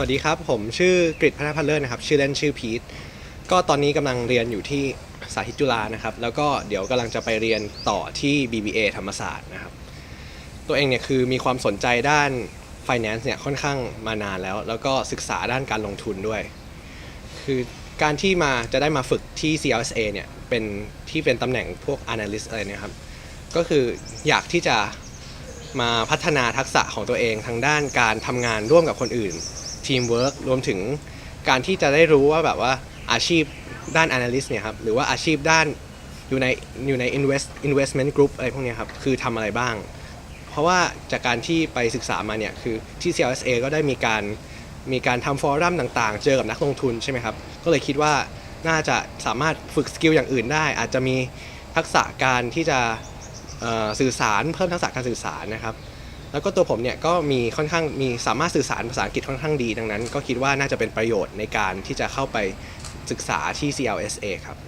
วัสดีครับ ผมชื่อกริตพัฒนพันเลิศนะครับ ชื่อเล่นชื่อพีทก็ตอนนี้กำลังเรียนอยู่ที่สาธิตจุฬานะครับ แล้วก็เดี๋ยวกำลังจะไปเรียนต่อที่ BBA ธรรมศาสตร์นะครับ ตัวเองเนี่ยคือมีความสนใจด้าน finance เนี่ยค่อนข้างมานานแล้ว แล้วก็ศึกษาด้านการลงทุนด้วย คือการที่มาจะได้มาฝึกที่ CLSA เนี่ยเป็นที่เป็นตำแหน่งพวก analyst อะไรเนี่ยครับ ก็คืออยากที่จะมาพัฒนาทักษะของตัวเองทางด้านการทำงานร่วมกับคนอื่น ทีมเวิร์กรวมถึงการที่จะได้รู้ว่าแบบว่าอาชีพด้าน analyst เนี่ยครับหรือว่าอาชีพด้านอยู่ในอยู่ใน invest investment group อะไรพวกนี้ครับคือทำอะไรบ้าง เพราะว่าจากการที่ไปศึกษามาเนี่ยคือที่ CLSA ก็ได้มีการมีการทำฟอรัมต่างๆ เจอกับนักลงทุนใช่ไหมครับ ก็เลยคิดว่าน่าจะสามารถฝึกสกิลอย่างอื่นได้ อาจจะมีทักษะการที่จะสื่อสารเพิ่มทักษะการสื่อสารนะครับ แล้วก็ตัวผมเนี่ยก็มีค่อนข้างมีสามารถสื่อสารภาษาอังกฤษค่อนข้างดีดังนั้น ก็คิดว่าน่าจะเป็นประโยชน์ในการที่จะเข้าไปศึกษาที่ CLSA ครับ